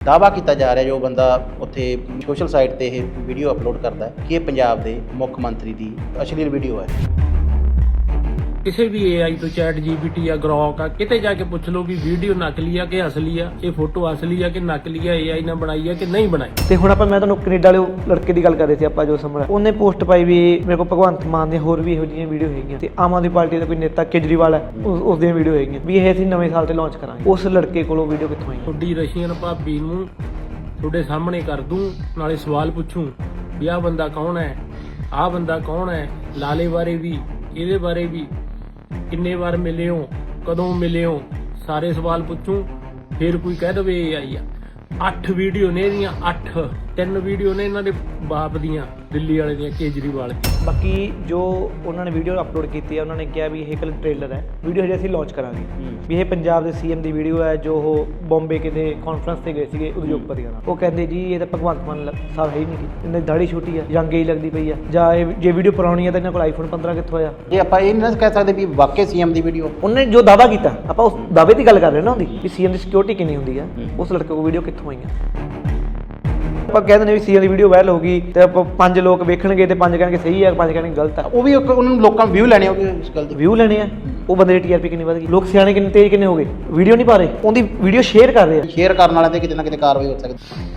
ਦਾਵਾ ਕੀਤਾ ਜਾ ਰਿਹਾ ਜੋ ਬੰਦਾ ਉੱਥੇ ਸੋਸ਼ਲ ਸਾਈਟ ਤੇ ਇਹ ਵੀਡੀਓ ਅਪਲੋਡ ਕਰਦਾ ਹੈ ਕਿ ਇਹ ਪੰਜਾਬ ਦੇ ਮੁੱਖ ਮੰਤਰੀ ਦੀ ਅਸ਼ਲੀਲ ਵੀਡੀਓ ਹੈ। ਕਿਸੇ ਵੀ AI ਤੋਂ ਚੈਟ GPT ਆ ਗਰੋਕ ਆ ਕਿਤੇ ਜਾ ਕੇ ਪੁੱਛ ਲਓ ਵੀ ਵੀਡੀਓ ਨਕਲੀ ਆ ਕਿ ਅਸਲੀ ਆ ਇਹ ਫੋਟੋ ਅਸਲੀ ਆ ਕਿ ਨਕਲੀ ਆ AI ਨਾਲ ਬਣਾਈ ਆ ਕਿ ਨਹੀਂ ਬਣਾਈ? ਤੇ ਹੁਣ ਆਪਾਂ ਮੈਂ ਤੁਹਾਨੂੰ ਕੈਨੇਡਾ ਵਾਲੇ ਲੜਕੇ ਦੀ ਗੱਲ ਕਰ ਰਹੇ ਸੀ ਆਪਾਂ ਜੋ ਸਮਰਾ ਉਹਨੇ ਪੋਸਟ ਪਾਈ ਵੀ ਮੇਰੇ ਕੋਲ ਭਗਵੰਤ ਮਾਨ ਦੀਆਂ ਹੋਰ ਵੀ ਇਹੋ ਜਿਹੀਆਂ ਵੀਡੀਓ ਹੈਗੀਆਂ ਤੇ ਆਮ ਆਦਮੀ ਪਾਰਟੀ ਦਾ ਕੋਈ ਨੇਤਾ ਕੇਜਰੀਵਾਲ ਹੈ ਉਸ ਉਸ ਦੀਆਂ ਵੀਡੀਓ ਹੈਗੀਆਂ। ਵੀ ਇਹ ਅਸੀਂ ਨਵੇਂ ਸਾਲ ਤੇ ਲਾਂਚ ਕਰਾਂਗੇ। ਉਸ ਲੜਕੇ ਕੋਲੋਂ ਵੀਡੀਓ ਕਿੱਥੋਂ ਆਈ? ਤੁਹਾਡੀ ਰਸ਼ੀਅਨ ਭਾਬੀ ਨੂੰ ਤੁਹਾਡੇ ਸਾਹਮਣੇ ਕਰ ਦੂੰ ਨਾਲੇ ਸਵਾਲ ਪੁੱਛੂੰ ਵੀ ਆਹ ਬੰਦਾ ਕੌਣ ਹੈ? ਆਹ ਬੰਦਾ ਕੌਣ ਹੈ? ਲਾਲੇ ਬਾਰੇ ਵੀ ਇਹਦੇ ਬਾਰੇ ਵੀ। ਕਿੰਨੇ ਵਾਰ ਮਿਲੇ ਹੋ, ਕਦੋਂ ਮਿਲੇ ਹੋ, ਸਾਰੇ ਸਵਾਲ ਪੁੱਛੂ, ਫਿਰ ਕੋਈ ਕਹਿ ਦਵੇ ਇਹ ਆਈ ਆ। ਅੱਠ ਵੀਡੀਓ ਨੇ ਇਹਦੀਆਂ, ਅੱਠ। ਤਿੰਨ ਵੀਡੀਓ ਨੇ ਇਹਨਾਂ ਦੇ ਬਾਪ ਦੀਆਂ ਦਿੱਲੀ ਵਾਲੇ ਦੀਆਂ ਕੇਜਰੀਵਾਲ ਬਾਕੀ ਜੋ ਉਹਨਾਂ ਨੇ ਵੀਡੀਓ ਅਪਲੋਡ ਕੀਤੀ ਹੈ ਉਹਨਾਂ ਨੇ ਕਿਹਾ ਵੀ ਇਹ ਕੱਲ ਟ੍ਰੇਲਰ ਹੈ। ਵੀਡੀਓ ਹਜੇ ਅਸੀਂ ਲਾਂਚ ਕਰਾਂਗੇ। ਵੀ ਇਹ ਪੰਜਾਬ ਦੇ ਸੀਐਮ ਦੀ ਵੀਡੀਓ ਹੈ ਜੋ ਉਹ ਬੰਬੇ ਕਿਤੇ ਕਾਨਫਰੰਸ ਤੇ ਗਏ ਸੀਗੇ ਉਦਯੋਗਪਤੀਆਂ ਨਾਲ। ਉਹ ਕਹਿੰਦੇ ਜੀ ਇਹ ਤਾਂ ਭਗਵੰਤ ਮਾਨ ਲ- ਸਾਹਿਬ ਹੈ ਹੀ ਨਹੀਂ। ਇਹਨਾਂ ਦੀ ਦਾੜੀ ਛੋਟੀ ਆ ਯੰਗ ਏਜ ਲੱਗਦੀ ਪਈ ਆ ਜਾਂ ਇਹ ਜੇ ਵੀਡੀਓ ਪੁਰਾਣੀ ਆ ਤਾਂ ਇਹਨਾਂ ਕੋਲ ਆਈਫੋਨ 15 ਕਿੱਥੋਂ ਆਇਆ? ਇਹ ਆਪਾਂ ਇਹ ਨਹੀਂ ਨਾ ਕਹਿ ਸਕਦੇ ਵੀ ਵਾਕਈ ਸੀਐਮ ਦੀ ਵੀਡੀਓ ਉਹਨੇ ਜੋ ਦਾਵਾ ਕੀਤਾ ਆਪਾਂ ਉਸ ਦਾਅਵੇ ਦੀ ਗੱਲ ਕਰ ਰਹੇ ਨਾ ਉਹਦੀ ਵੀ ਸੀਐਮ ਦੀ ਸਿਕਿਉਰਿਟੀ ਕਿੰਨੀ ਹੁੰਦੀ ਆ ਉਸ ਲੜਕੇ ਕੋਲ ਵੀਡੀਓ ਕਿੱਥੋਂ ਆਈਆਂ ਆਪਾਂ ਕਹਿੰਦੇ ਨੇ ਵੀ ਸੀਐਮ ਦੀ ਵੀਡੀਓ ਵਾਇਰਲ ਹੋ ਗਈ ਤੇ ਆਪਾਂ ਪੰਜ ਲੋਕ ਵੇਖਣਗੇ ਤੇ ਪੰਜ ਕਹਿਣਗੇ ਸਹੀ ਹੈ ਪੰਜ ਕਹਿਣਗੇ ਗਲਤ ਆ ਉਹ ਵੀ ਇੱਕ ਉਹਨਾਂ ਨੂੰ ਲੋਕਾਂ ਵਿਊ ਲੈਣੇ ਹੋਗੇ ਇਸ ਗੱਲ ਦੇ। ਵਿਊ ਲੈਣੇ ਆ। ਉਹ ਬੰਦੇ ਦੀ ਟੀਆਰਪੀ ਕਿੰਨੀ ਵਧ ਗਈ? ਲੋਕ ਸਿਆਣੇ ਕਿੰਨੇ ਤੇਜ਼ ਕਿੰਨੇ ਹੋ ਗਏ? ਵੀਡੀਓ ਨਹੀਂ ਪਾ ਰਹੇ। ਉਹਦੀ ਵੀਡੀਓ ਸ਼ੇਅਰ ਕਰ ਰਹੇ ਆ। ਸ਼ੇਅਰ ਕਰਨ ਵਾਲਿਆਂ ਤੇ ਕਿਤੇ ਨਾ ਕਿਤੇ ਕਾਰਵਾਈ ਹੋ ਸਕਦੀ।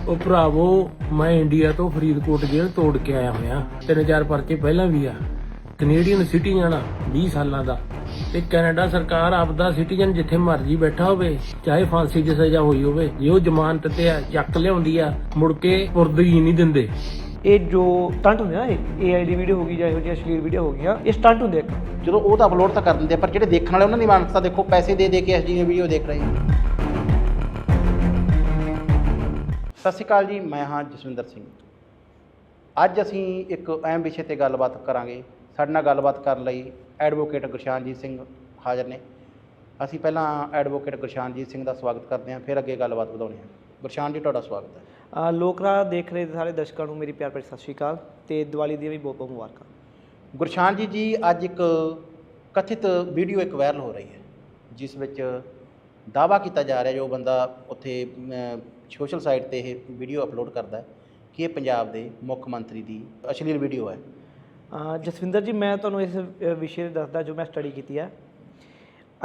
ਉਹ ਭਰਾਵੋ ਮੈਂ ਇੰਡੀਆ ਤੋਂ ਫਰੀਦਕੋਟ ਜੇਲ੍ਹ ਤੋੜ ਕੇ ਆਇਆ ਹੋਇਆ। ਤਿੰਨ ਚਾਰ ਪਰਚੇ ਪਹਿਲਾਂ ਵੀ ਆ। ਕੈਨੇਡੀਅਨ ਸਿਟੀਜ਼ਨ ਆ 20 ਸਾਲਾਂ ਦਾ। ਤੇ ਕੈਨੇਡਾ ਸਰਕਾਰ ਆਪਦਾ ਸਿਟੀਜ਼ਨ ਜਿੱਥੇ ਮਰਜ਼ੀ ਬੈਠਾ ਹੋਵੇ ਚਾਹੇ ਫਾਂਸੀ ਦੀ ਸਜ਼ਾ ਹੋਈ ਹੋਵੇ ਜੇ ਉਹ ਜ਼ਮਾਨਤ ਤੇ ਆ ਚੱਕ ਲਿਆਉਂਦੀ ਆ ਮੁੜ ਕੇ ਪੁਰਦਗੀ ਨਹੀਂ ਦਿੰਦੇ। ਇਹ ਜੋ ਸਟੰਟ ਹੁੰਦੇ ਆ ਇਹ ਏਆਈ ਦੀ ਵੀਡੀਓ ਹੋ ਗਈ ਜਾਂ ਇਹੋ ਜਿਹੀ ਅਸ਼ਲੀਲ ਵੀਡੀਓ ਹੋ ਗਈਆਂ ਇਹ ਸਟੰਟ ਹੁੰਦੇ ਆ। ਇੱਕ। ਜਦੋਂ ਉਹ ਤਾਂ ਅਪਲੋਡ ਤਾਂ ਕਰ ਦਿੰਦੇ ਆ, ਪਰ ਜਿਹੜੇ ਦੇਖਣ ਵਾਲੇ ਉਹਨਾਂ ਦੀ ਮਾਨਸਤਾ ਦੇਖੋ ਪੈਸੇ ਦੇ ਦੇ ਕੇ ਇਸ ਜਿਹੀ ਵੀਡੀਓ ਦੇਖ ਰਹੇ ਆ। ਸਤਿ ਸ਼੍ਰੀ ਅਕਾਲ ਜੀ ਮੈਂ ਹਾਂ ਜਸਵਿੰਦਰ ਸਿੰਘ। ਅੱਜ ਅਸੀਂ ਇੱਕ ਅਹਿਮ ਵਿਸ਼ੇ ਤੇ ਗੱਲਬਾਤ ਕਰਾਂਗੇ ਸਾਡੇ ਨਾਲ ਗੱਲਬਾਤ ਕਰਨ ਲਈ ਐਡਵੋਕੇਟ ਗੁਰਸ਼ਾਨਜੀਤ ਸਿੰਘ ਹਾਜ਼ਰ ਨੇ। ਅਸੀਂ ਪਹਿਲਾਂ ਐਡਵੋਕੇਟ ਗੁਰਸ਼ਾਨਜੀਤ ਸਿੰਘ ਦਾ ਸਵਾਗਤ ਕਰਦੇ ਹਾਂ ਫਿਰ ਅੱਗੇ ਗੱਲਬਾਤ ਵਧਾਉਣੀ ਹੈ। ਗੁਰਸ਼ਾਨ ਜੀ ਤੁਹਾਡਾ ਸਵਾਗਤ ਹੈ। ਲੋਕ ਰਾਹ ਦੇਖ ਰਹੇ ਸਾਰੇ ਦਰਸ਼ਕਾਂ ਨੂੰ ਮੇਰੀ ਪਿਆਰ ਭਰੀ ਸਤਿ ਸ਼੍ਰੀ ਅਕਾਲ ਤੇ ਦੀਵਾਲੀ ਦੀਆਂ ਵੀ ਬਹੁਤ ਬਹੁਤ ਮੁਬਾਰਕਾਂ। ਗੁਰਸ਼ਾਨ ਜੀ ਜੀ ਅੱਜ ਇੱਕ ਕਥਿਤ ਵੀਡੀਓ ਇੱਕ ਵਾਇਰਲ ਹੋ ਰਹੀ ਹੈ ਜਿਸ ਵਿੱਚ ਦਾਵਾ ਕੀਤਾ ਜਾ ਰਿਹਾ ਜੋ ਬੰਦਾ ਉੱਥੇ ਸੋਸ਼ਲ ਸਾਈਟ ਤੇ ਇਹ ਵੀਡੀਓ ਅਪਲੋਡ ਕਰਦਾ ਹੈ ਕਿ ਇਹ ਪੰਜਾਬ ਦੇ ਮੁੱਖ ਮੰਤਰੀ ਦੀ ਅਸ਼ਲੀਲ ਵੀਡੀਓ ਹੈ। ਜਸਵਿੰਦਰ ਜੀ ਮੈਂ ਤੁਹਾਨੂੰ ਇਸ ਵਿਸ਼ੇ ਦੱਸਦਾ ਜੋ ਮੈਂ ਸਟੱਡੀ ਕੀਤੀ ਹੈ